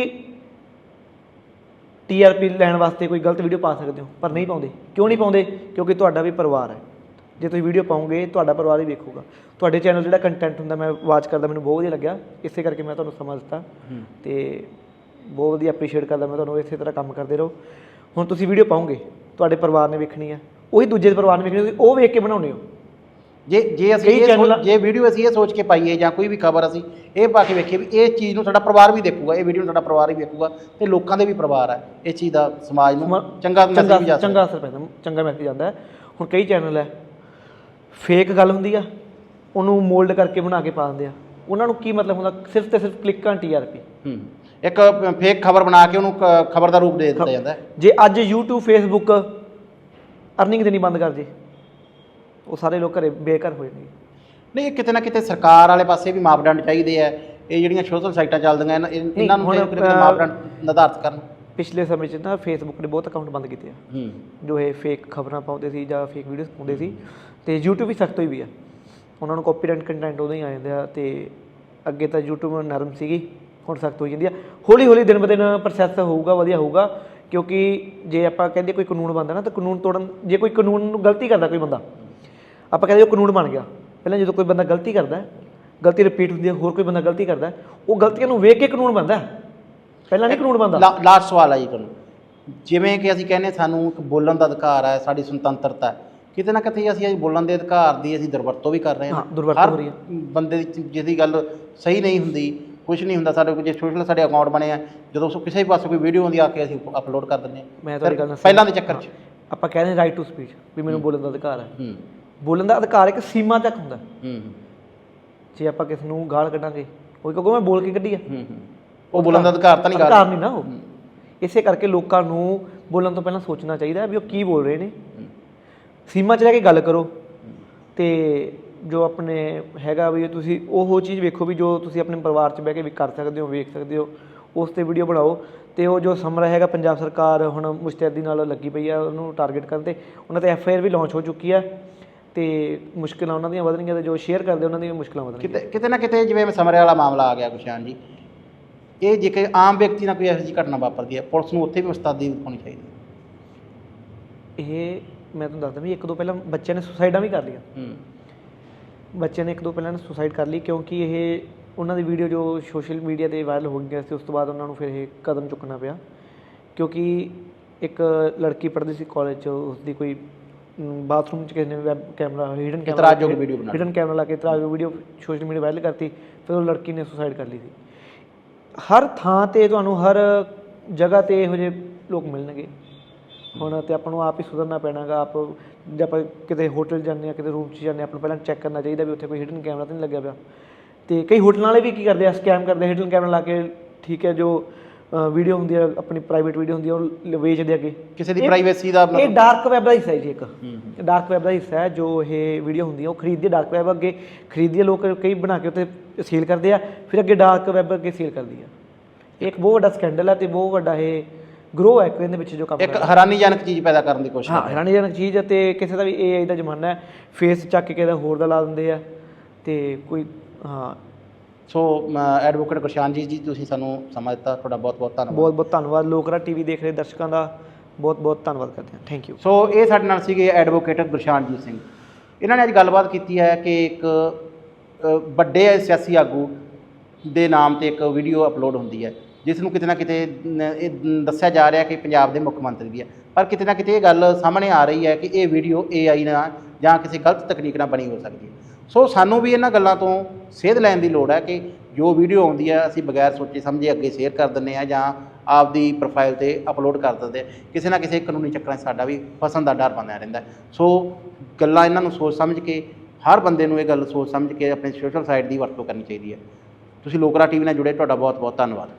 ਟੀਆਰਪੀ ਲੈਣ ਵਾਸਤੇ ਕੋਈ ਗਲਤ ਵੀਡੀਓ ਪਾ ਸਕਦੇ ਹੋ ਪਰ ਨਹੀਂ ਪਾਉਂਦੇ। ਕਿਉਂ ਨਹੀਂ ਪਾਉਂਦੇ? ਕਿਉਂਕਿ ਤੁਹਾਡਾ ਵੀ ਪਰਿਵਾਰ ਹੈ। ਜੇ ਤੁਸੀਂ ਵੀਡੀਓ ਪਾਉਂਗੇ ਤੁਹਾਡਾ ਪਰਿਵਾਰ ਹੀ ਵੇਖੂਗਾ। ਤੁਹਾਡੇ ਚੈਨਲ ਜਿਹੜਾ ਕੰਟੈਂਟ ਹੁੰਦਾ ਮੈਂ ਵਾਚ ਕਰਦਾ ਮੈਨੂੰ ਬਹੁਤ ਵਧੀਆ ਲੱਗਿਆ। ਇਸੇ ਕਰਕੇ ਮੈਂ ਤੁਹਾਨੂੰ ਸਮਝ ਦਿੱਤਾ। ਤੇ ਬਹੁਤ ਵਧੀਆ ਅਪਰੀਸ਼ੀਏਟ ਕਰਦਾ ਮੈਂ ਤੁਹਾਨੂੰ ਇਸੇ ਤਰ੍ਹਾਂ ਕੰਮ ਕਰਦੇ ਰਹੋ। ਹੁਣ ਤੁਸੀਂ ਵੀਡੀਓ ਪਾਉਂਗੇ ਤੁਹਾਡੇ ਪਰਿਵਾਰ ਨੇ ਵੇਖਣੀ ਹੈ। ਉਹੀ ਦੂਜੇ ਪਰਿਵਾਰ ਨੇ ਵੇਖਣੀ ਤੁਸੀਂ ਉਹ ਵੇਖ ਕੇ ਬਣਾਉਣੇ ਹੋ। ਜੇ ਜੇ ਅਸੀਂ ਕਈ ਇਹ ਚੈਨਲਾਂ- ਸੋਚ- ਜੇ ਵੀਡੀਓ ਅਸੀਂ ਇਹ ਸੋਚ ਕੇ ਪਾਈਏ ਜਾਂ ਕੋਈ ਵੀ ਖਬਰ ਅਸੀਂ ਇਹ ਪਾ ਕੇ ਵੇਖੀਏ ਵੀ ਇਹ ਚੀਜ਼ ਨੂੰ ਸਾਡਾ ਪਰਿਵਾਰ ਵੀ ਦੇਖੂਗਾ ਇਹ ਵੀਡੀਓ ਨੂੰ ਸਾਡਾ ਪਰਿਵਾਰ ਵੀ ਵੇਖੂਗਾ ਤੇ ਲੋਕਾਂ ਦੇ ਵੀ ਪਰਿਵਾਰ ਹੈ ਇਸ ਚੀਜ਼ ਦਾ ਸਮਾਜ ਨੂੰ ਸਮਾਂ- ਚੰਗਾ ਮੈਸੇਜ ਵੀ ਜਾ ਸਕਦਾ। ਚੰਗਾ ਅਸਰ ਪੈਂਦਾ ਚੰਗਾ ਮੈਸੇਜ ਜਾਂਦਾ ਹੈ। ਹੁਣ ਕਈ ਚੈਨਲ ਹੈ ਫੇਕ ਗੱਲ ਹੁੰਦੀ ਆ ਉਹਨੂੰ ਮੋਲਡ ਕਰਕੇ ਬਣਾ ਕੇ ਪਾ ਦਿੰਦੇ ਆ। ਉਹਨਾਂ ਨੂੰ ਕੀ ਮਤਲਬ ਹੁੰਦਾ? ਸਿਰਫ ਤੇ ਸਿਰਫ ਕਲਿੱਕਾਂ ਟੀਆਰਪੀ ਹੂੰ ਇੱਕ ਫੇਕ ਖਬਰ ਬਣਾ ਕੇ ਉਹਨੂੰ ਖਬਰ ਦਾ ਰੂਪ ਦੇ ਦਿੱਤਾ ਜਾਂਦਾ ਹੈ। ਜੇ ਅੱਜ YouTube Facebook ਅਰਨਿੰਗ ਦੇਣੀ ਬੰਦ ਕਰ ਜੇ ਉਹ ਸਾਰੇ ਲੋਕ ਘਰੇ ਬੇਘਰ ਹੋ ਜਾਣਗੇ ਨਹੀਂ ਇਹ ਕਿਤੇ ਨਾ ਕਿਤੇ ਸਰਕਾਰ ਵਾਲੇ ਪਾਸੇ ਵੀ ਮਾਪਦੰਡ ਚਾਹੀਦੇ ਆ। ਇਹ ਜਿਹੜੀਆਂ ਸੋਸ਼ਲ ਸਾਈਟਾਂ ਚੱਲਦੀਆਂ ਇਹਨਾਂ- ਇਹ- ਇਹਨਾਂ ਨੂੰ ਹੁਣ, ਕਿਤੇ ਕਿਤੇ ਅਹ, ਮਾਪਦੰਡ ਨਿਰਧਾਰਤ ਕਰਨ। ਪਿਛਲੇ ਸਮੇਂ 'ਚ ਨਾ Facebook ਨੇ ਬਹੁਤ ਅਕਾਊਂਟ ਬੰਦ ਕੀਤੇ ਆ। ਹੂੰ। ਜੋ ਇਹ ਫੇਕ ਖਬਰਾਂ ਪਾਉਂਦੇ ਸੀ ਜਾਂ ਫੇਕ ਵੀਡੀਓਜ਼ ਪਾਉਂਦੇ ਸੀ। ਤੇ YouTube ਵੀ ਸਖਤ ਹੋਈ ਵੀ ਆ। ਉਹਨਾਂ ਨੂੰ ਕਾਪੀਰਾਈਟ ਕੰਟੈਂਟ ਉਦੋਂ ਹੀ ਆ ਜਾਂਦੇ ਆ ਤੇ ਅੱਗੇ ਤਾਂ YouTube ਨਰਮ ਸੀਗੀ ਹੁਣ ਸਖਤ ਹੋਈ ਜਾਂਦੀ ਆ। ਹੌਲੀ ਹੌਲੀ ਦਿਨ ਬ ਦਿਨ ਪ੍ਰੋਸੈਸ ਹੋਊਗਾ ਵਧੀਆ ਹੋਊਗਾ। ਕਿਉਂਕਿ ਜੇ ਆਪਾਂ ਕਹਿੰਦੇ ਕੋਈ ਕਾਨੂੰਨ ਬਣਦਾ ਨਾ ਤਾਂ ਕਾਨੂੰਨ ਤੋੜਨ ਜੇ ਕੋਈ ਕਾਨੂੰਨ ਨੂੰ ਗਲਤੀ ਕਰਦਾ ਕੋਈ ਬੰਦਾ ਆਪਾਂ ਕਹਿੰਦੇ ਉਹ ਕਾਨੂੰਨ ਬਣ ਗਿਆ। ਪਹਿਲਾਂ ਜਦੋਂ ਕੋਈ ਬੰਦਾ ਗਲਤੀ ਕਰਦਾ ਹੈ, ਗਲਤੀ ਰਿਪੀਟ ਹੁੰਦੀ ਹੈ ਹੋਰ ਕੋਈ ਬੰਦਾ ਗਲਤੀ ਕਰਦਾ ਉਹ ਗਲਤੀਆਂ ਨੂੰ ਵੇਖ ਕੇ ਕਾਨੂੰਨ ਬਣਦਾ ਹੈ। ਪਹਿਲਾਂ ਨਹੀਂ ਕਾਨੂੰਨ ਬਣਦਾ। ਲਾਸਟ ਸਵਾਲ ਹੈ ਜੀ ਤੁਹਾਨੂੰ। ਜਿਵੇਂ ਕਿ ਅਸੀਂ ਕਹਿੰਦੇ ਸਾਨੂੰ ਇੱਕ ਬੋਲਣ ਦਾ ਅਧਿਕਾਰ ਹੈ ਸਾਡੀ ਸੁਤੰਤਰਤਾ ਹੈ। ਕਿਤੇ ਨਾ ਕਿਤੇ ਅਸੀਂ ਅੱਜ ਬੋਲਣ ਦੇ ਅਧਿਕਾਰ ਦੀ ਅਸੀਂ ਦੁਰਵਰਤੋਂ ਵੀ ਕਰ ਰਹੇ ਹਾਂ। ਦੁਰਵਰਤੋਂ ਹੋ ਰਹੀ ਹੈ। ਬੰਦੇ ਦੀ ਜਿਹਦੀ ਗੱਲ ਸਹੀ ਨਹੀਂ ਹੁੰਦੀ ਕੁਝ ਨਹੀਂ ਹੁੰਦਾ ਸਾਡੇ ਕੋਲ ਜੇ ਸੋਸ਼ਲ ਸਾਡੇ ਅਕਾਊਂਟ ਬਣੇ ਆ ਜਦੋਂ ਸੋ ਕਿਸੇ ਵੀ ਪਾਸੇ ਕੋਈ ਵੀਡੀਓ ਹੁੰਦੀ ਆ ਕੇ ਅਸੀਂ ਅਪਲੋਡ ਕਰ ਦਿੰਦੇ ਹਾਂ ਮੈਂ ਤੁਹਾਡੀ ਗੱਲ ਨਾਲ ਪਹਿਲਾਂ ਦੇ ਚੱਕਰ 'ਚ। ਆਪਾਂ ਕਹਿੰਦੇ ਰਾਈਟ ਟੂ ਸਪੀਚ ਵੀ ਮੈਨੂੰ ਬੋਲਣ ਦਾ ਅਧਿਕਾਰ ਹੈ। ਹੂੰ। ਬੋਲਣ ਦਾ ਅਧਿਕਾਰ ਇੱਕ ਸੀਮਾ ਤੱਕ ਹੁੰਦਾ। ਹੂੰ ਜੇ ਆਪਾਂ ਕਿਸ ਨੂੰ ਗਾਲ ਕੱਢਾਂਗੇ ਉਹ ਕਹੂਗਾ ਮੈਂ ਬੋਲ ਕੇ ਕੱਢੀ ਆ। ਹੂੰ ਹੂੰ। ਉਹ ਬੋਲਣ ਦਾ ਅਧਿਕਾਰ ਤਾਂ ਨਹੀਂ ਅਧਿਕਾਰ ਨਹੀਂ ਨਾ ਉਹ। ਇਸੇ ਕਰਕੇ ਲੋਕਾਂ ਨੂੰ ਬੋਲਣ ਤੋਂ ਪਹਿਲਾਂ ਸੋਚਣਾ ਚਾਹੀਦਾ ਵੀ ਉਹ ਕੀ ਬੋਲ ਰਹੇ ਨੇ। ਸੀਮਾ 'ਚ ਰਹਿ ਕੇ ਗੱਲ ਕਰੋ। ਤੇ ਜੋ ਆਪਣੇ ਹੈਗਾ ਵੀ ਤੁਸੀਂ ਉਹ ਚੀਜ਼ ਵੇਖੋ ਵੀ ਜੋ ਤੁਸੀਂ ਆਪਣੇ ਪਰਿਵਾਰ 'ਚ ਬਹਿ ਕੇ ਵੀ ਕਰ ਸਕਦੇ ਹੋ ਵੇਖ ਸਕਦੇ ਹੋ ਉਸ ਤੇ ਵੀਡੀਓ ਬਣਾਓ। ਤੇ ਉਹ ਜੋ ਸਮਰਾ ਹੈਗਾ ਪੰਜਾਬ ਸਰਕਾਰ ਹੁਣ ਮੁਸਤੈਦੀ ਨਾਲ ਲੱਗੀ ਪਈ ਆ ਉਹਨੂੰ ਟਾਰਗੇਟ ਕਰਨ ਤੇ। ਉਹਨਾਂ ਤੇ ਐਫ ਆਈ ਆਰ ਵੀ ਲਾਂਚ ਹੋ ਚੁੱਕੀ ਆ। ਤੇ ਮੁਸ਼ਕਿਲਾਂ ਉਹਨਾਂ ਦੀਆਂ ਵਧਣਗੀਆਂ ਤੇ ਜੋ ਸ਼ੇਅਰ ਕਰਦੇ ਉਹਨਾਂ ਦੀਆਂ ਮੁਸ਼ਕਿਲਾਂ ਵਧਣਗੀਆਂ। ਕਿਤੇ ਕਿਤੇ ਨਾ ਕਿਤੇ ਜਿਵੇਂ ਸਮਰੇ ਵਾਲਾ ਮਾਮਲਾ ਆ ਗਿਆ ਗੁਸ਼ਾਨ ਜੀ। ਇਹ ਜੇ ਕਿ ਆਮ ਵਿਅਕਤੀ ਨਾਲ ਕੋਈ ਇਹੋ ਜਿਹੀ ਘਟਨਾ ਵਾਪਰਦੀ ਹੈ ਪੁਲਿਸ ਨੂੰ ਉੱਥੇ ਵੀ ਉਸਤਾਦੀ ਦਿਖਾਉਣੀ ਚਾਹੀਦੀ ਇਹ ਮੈਂ ਤੁਹਾਨੂੰ ਦੱਸਦਾ ਵੀ ਇੱਕ ਦੋ ਪਹਿਲਾਂ ਬੱਚਿਆਂ ਨੇ ਸੁਸਾਈਡਾਂ ਵੀ ਕਰ ਲਈਆਂ। ਹੂੰ। ਬੱਚਿਆਂ ਨੇ ਇੱਕ ਦੋ ਪਹਿਲਾਂ ਸੁਸਾਈਡ ਕਰ ਲਈ ਕਿਉਂਕਿ ਇਹ ਉਹਨਾਂ ਦੀ ਵੀਡੀਓ ਜੋ ਸੋਸ਼ਲ ਮੀਡੀਆ ਤੇ ਵਾਇਰਲ ਹੋ ਗਈਆਂ ਸੀ ਉਸ ਤੋਂ ਬਾਅਦ ਉਹਨਾਂ ਨੂੰ ਫਿਰ ਇਹ ਕਦਮ ਚੁੱਕਣਾ ਪਿਆ। ਕਿਉਂਕਿ ਇੱਕ ਲੜਕੀ ਪੜ੍ਹਦੀ ਸੀ ਕਾਲਜ 'ਚ ਉਸ ਦੀ ਕੋਈ ਬਾਥਰੂਮ 'ਚ ਕਿਸੇ ਨੇ ਵੈਬ ਕੈਮਰਾ ਹਿਡਨ ਕੈਮਰਾ ਇਤਰਾਜ਼ਯੋਗ video ਬਣਾ। ਹਿਡਨ ਕੈਮਰਾ ਲਾ ਕੇ ਇਤਰਾਜ਼ਯੋਗ ਵੀਡੀਓ ਸੋਸ਼ਲ ਮੀਡੀਆ ਵਾਇਰਲ ਕਰਤੀ ਫਿਰ ਉਹ ਲੜਕੀ ਨੇ ਸੁਸਾਈਡ ਕਰ ਲਈ ਸੀ। ਹਰ ਥਾਂ ਤੇ ਤੁਹਾਨੂੰ ਹਰ ਜਗ੍ਹਾ ਤੇ ਇਹੋ ਜਿਹੇ ਲੋਕ ਮਿਲਣਗੇ। ਹੁਣ ਤੇ ਆਪਾਂ ਨੂੰ ਆਪ ਹੀ ਸੁਧਰਨਾ ਪੈਣਾਗਾ ਆਪ ਜੇ ਆਪਾਂ ਕਿਤੇ ਹੋਟਲ ਜਾਂਦੇ ਆ ਕਿਤੇ ਰੂਮ 'ਚ ਜਾਂਦੇ ਆਪਾਂ ਨੂੰ ਪਹਿਲਾਂ ਚੈੱਕ ਕਰਨਾ ਚਾਹੀਦਾ ਵੀ ਉੱਥੇ ਕੋਈ ਹਿਡਨ ਕੈਮਰਾ ਤਾਂ ਨਹੀਂ ਲੱਗਿਆ ਪਿਆ। ਤੇ ਕਈ ਹੋਟਲਾਂ ਵਾਲੇ ਵੀ ਕੀ ਕਰਦੇ ਆ ਸਕੈਮ ਕਰਦੇ ਹਿਡਨ ਕੈਮਰਾ ਲਾ ਕੇ ਠੀਕ ਹੈ ਜੋ ਵੀਡੀਓ ਹੁੰਦੀ ਆ ਆਪਣੀ ਪ੍ਰਾਈਵੇਟ ਵੀਡੀਓ ਹੁੰਦੀ ਆ ਉਹ ਵੇਚਦੇ ਅੱਗੇ। ਕਿਸੇ ਦੀ ਇਹ- ਪ੍ਰਾਈਵੇਸੀ ਦਾ ਇਹ ਮਤਲਬ ਡਾਰਕ ਵੈਬ ਦਾ ਹਿੱਸਾ ਹੈ ਜੀ ਇੱਕ। ਹੂੰ ਡਾਰਕ ਵੈਬ ਦਾ ਹਿੱਸਾ ਹੈ ਜੋ ਇਹ ਵੀਡੀਓ ਹੁੰਦੀ ਹੈ ਉਹ ਖਰੀਦਦੇ ਡਾਰਕ ਵੈਬ ਅੱਗੇ। ਖਰੀਦਦੇ ਲੋਕ ਕਈ ਬਣਾ ਕੇ ਉੱਤੇ ਸੇਲ ਕਰਦੇ ਆ ਫਿਰ ਅੱਗੇ ਡਾਰਕ ਵੈਬ ਅੱਗੇ ਸੇਲ ਕਰਦੀ ਆ। ਇਹ ਇੱਕ ਬਹੁਤ ਵੱਡਾ ਸਕੈਂਡਲ ਹੈ ਤੇ ਬਹੁਤ ਵੱਡਾ ਇਹ ਗਰੋ ਹੈ ਇਹਦੇ ਵਿੱਚ ਜੋ ਕੰਮ ਇੱਕ ਹੈਰਾਨੀਜਨਕ ਚੀਜ਼ ਪੈਦਾ ਕਰਨ ਦੀ ਕੋਸ਼ਿਸ਼ ਹਾਂ ਹੈਰਾਨੀਜਨਕ ਚੀਜ਼ ਹੈ ਤੇ ਕਿਸੇ ਦਾ ਵੀ AI ਦਾ ਜ਼ਮਾਨਾ ਹੈ ਫੇਸ ਚੱਕ ਕੇ ਕਿਸੇ ਦਾ ਹੋਰ ਦਾ ਲਾ ਦਿੰਦੇ ਆ ਤੇ ਕੋਈ ਹਾਂ ਸੋ ਐਡਵੋਕੇਟ ਗੁਰਸ਼ਾਨ ਜੀ ਜੀ ਤੁਸੀਂ ਸਾਨੂੰ ਸਮਾਂ ਦਿੱਤਾ। ਤੁਹਾਡਾ ਬਹੁਤ ਬਹੁਤ ਧੰਨਵਾਦ। ਬਹੁਤ ਬਹੁਤ ਧੰਨਵਾਦ। ਲੋਕਰਾ ਟੀਵੀ ਦੇਖ ਰਹੇ ਦਰਸ਼ਕਾਂ ਦਾ ਬਹੁਤ ਬਹੁਤ ਧੰਨਵਾਦ ਕਰਦੇ ਹਾਂ। ਥੈਂਕ ਯੂ ਸੋ ਇਹ ਸਾਡੇ ਨਾਲ ਸੀਗੇ ਐਡਵੋਕੇਟ ਗੁਰਸ਼ਾਨਜੀਤ ਸਿੰਘ। ਇਹਨਾਂ ਨੇ ਅੱਜ ਗੱਲਬਾਤ ਕੀਤੀ ਹੈ ਕਿ ਇੱਕ ਵੱਡੇ ਸਿਆਸੀ ਆਗੂ ਦੇ ਨਾਮ ਤੇ ਇੱਕ ਵੀਡੀਓ ਅਪਲੋਡ ਹੁੰਦੀ ਹੈ ਜਿਸ ਨੂੰ ਕਿਤੇ ਨਾ ਕਿਤੇ ਇਹ ਦੱਸਿਆ ਜਾ ਰਿਹਾ ਕਿ ਪੰਜਾਬ ਦੇ ਮੁੱਖ ਮੰਤਰੀ ਵੀ ਹੈ। ਪਰ ਕਿਤੇ ਨਾ ਕਿਤੇ ਇਹ ਗੱਲ ਸਾਹਮਣੇ ਆ ਰਹੀ ਹੈ ਕਿ ਇਹ ਵੀਡੀਓ AI ਨਾਲ ਜਾਂ ਕਿਸੇ ਗਲਤ ਤਕਨੀਕ ਨਾਲ ਬਣੀ ਹੋ ਸਕਦੀ ਹੈ। ਸੋ ਸਾਨੂੰ ਵੀ ਇਹਨਾਂ ਗੱਲਾਂ ਤੋਂ ਸੇਧ ਲੈਣ ਦੀ ਲੋੜ ਹੈ ਕਿ ਜੋ ਵੀਡੀਓ ਆਉਂਦੀ ਹੈ, ਅਸੀਂ ਬਗੈਰ ਸੋਚੇ ਸਮਝੇ ਅੱਗੇ ਸ਼ੇਅਰ ਕਰ ਦਿੰਦੇ ਆ ਜਾਂ ਆਪਦੀ ਪ੍ਰੋਫਾਈਲ ਤੇ ਅਪਲੋਡ ਕਰ ਦਿੰਦੇ ਹਾਂ। ਕਿਸੇ ਨਾ ਕਿਸੇ ਕਾਨੂੰਨੀ ਚੱਕਰਾਂ 'ਚ ਸਾਡਾ ਵੀ ਫਸਣ ਦਾ ਡਰ ਬਣਿਆ ਰਹਿੰਦਾ ਸੋ ਗੱਲਾਂ ਇਹਨਾਂ ਨੂੰ ਸੋਚ ਸਮਝ ਕੇ, ਹਰ ਬੰਦੇ ਨੂੰ ਇਹ ਗੱਲ ਸੋਚ ਸਮਝ ਕੇ ਆਪਣੇ ਸੋਸ਼ਲ ਸਾਈਟ ਦੀ ਵਰਤੋਂ ਕਰਨੀ ਚਾਹੀਦੀ ਹੈ। ਤੁਸੀਂ ਲੋਕਰਾ ਟੀਵੀ ਨਾਲ ਜੁੜੇ, ਤੁਹਾਡਾ ਬਹੁਤ ਬਹੁਤ ਧੰਨਵਾਦ।